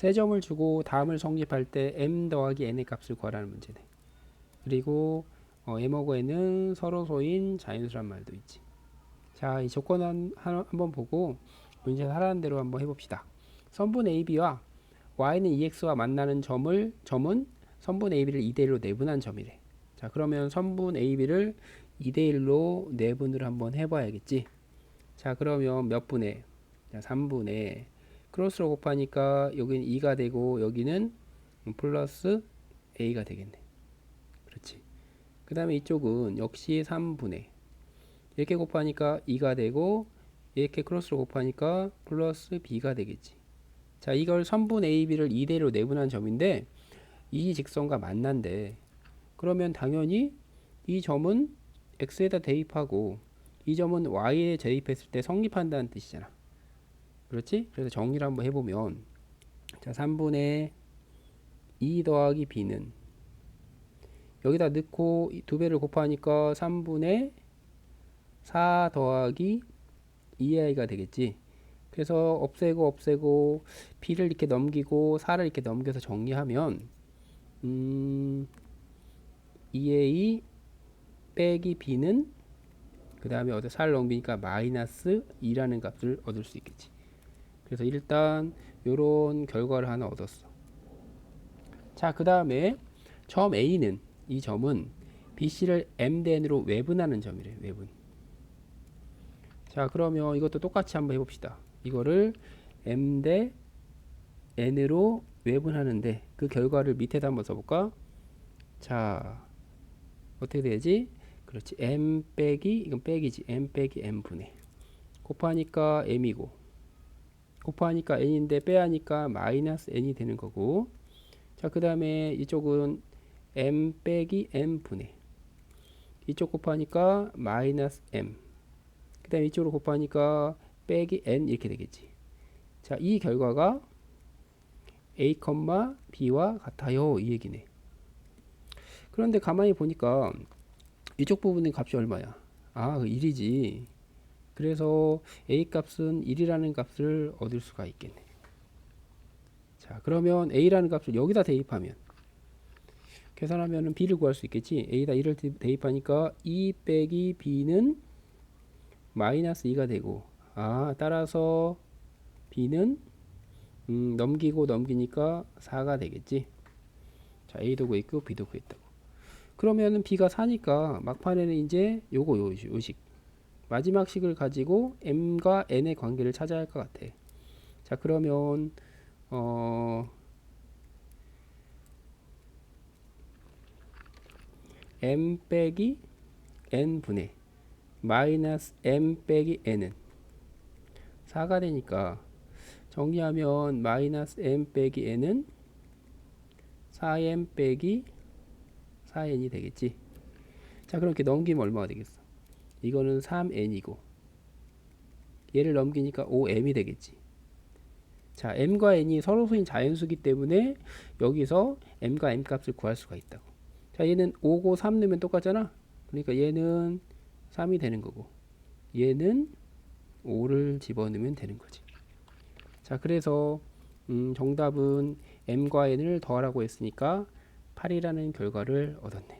세 점을 주고 다음을 성립할 때 m 더하기 n의 값을 구하라는 문제네. 그리고 어, m하고 n은 서로 소인 자연수란 말도 있지. 자, 이 조건 한, 한, 한 번 보고 문제 하라는 대로 한번 해봅시다. 선분 AB와 y는 EX와 만나는 점을 점은 선분 AB를 2대 1로 내분한 점이래. 자, 그러면 선분 AB를 2대 1로 내분을 한번 해봐야겠지. 자, 그러면 몇 분의? 자, 3분의 크로스로 곱하니까 여기는 2가 되고 여기는 플러스 A가 되겠네. 그렇지. 그 다음에 이쪽은 역시 3분의 이렇게 곱하니까 2가 되고 이렇게 크로스로 곱하니까 플러스 B가 되겠지. 자, 이걸 선분 AB를 2대1로 내분한 점인데 이 직선과 만난대. 그러면 당연히 이 점은 X에다 대입하고 이 점은 Y에 대입했을 때 성립한다는 뜻이잖아. 그렇지? 그래서 정리를 한번 해보면 자 3분의 2 더하기 B는 여기다 넣고 두 배를 곱하니까 3분의 4 더하기 2i가 되겠지. 그래서 없애고 없애고 B를 이렇게 넘기고 4를 이렇게 넘겨서 정리하면 음 2a 빼기 b는 그 다음에 어디 4를 넘기니까 마이너스 2라는 값을 얻을 수 있겠지. 그래서 일단 요런 결과를 하나 얻었어. 자, 그 다음에 점 A는 이 점은 BC를 M 대 N으로 외분하는 점이래. 외분. 자, 그러면 이것도 똑같이 한번 해봅시다. 이거를 M 대 N으로 외분하는데 그 결과를 밑에다 한번 써볼까? 자, 어떻게 되지? 그렇지. M 빼기 이건 빼기지. M 빼기 M 분의 곱하니까 M이고 곱하니까 N인데 빼하니까 마이너스 N이 되는 거고 자, 그 다음에 이쪽은 M 빼기 M 분의 이쪽 곱하니까 마이너스 M 그 다음에 이쪽으로 곱하니까 빼기 N 이렇게 되겠지. 자, 이 결과가 A, B와 같아요. 이 얘기네. 그런데 가만히 보니까 이쪽 부분의 값이 얼마야? 아, 1이지. 그래서 A 값은 1이라는 값을 얻을 수가 있겠네. 자, 그러면 A라는 값을 여기다 대입하면 계산하면 B를 구할 수 있겠지. A다 1을 대입하니까 2 빼기 B는 마이너스 2가 되고 아, 따라서 B는 음, 넘기고 넘기니까 4가 되겠지. 자, A도 구했고 B도 구했다고. 그러면은 B가 4니까 막판에는 이제 요거 요, 요식 마지막 식을 가지고 M과 N의 관계를 찾아야 할 것 같아. 자, 그러면 어 M 빼기 N 분의 마이너스 M 빼기 N은 4가 되니까 정리하면 마이너스 M 빼기 N은 4M 빼기 4N이 되겠지. 자, 그럼 이렇게 넘기면 얼마가 되겠어? 이거는 3N이고 얘를 넘기니까 5M이 되겠지. 자, M과 N이 서로 수인 자연수기 때문에 여기서 M과 M 값을 구할 수가 있다고. 자, 얘는 5고 3 넣으면 똑같잖아. 그러니까 얘는 3이 되는 거고 얘는 5를 집어넣으면 되는 거지. 자, 그래서 음, 정답은 m과 n을 더하라고 했으니까 8이라는 결과를 얻었네.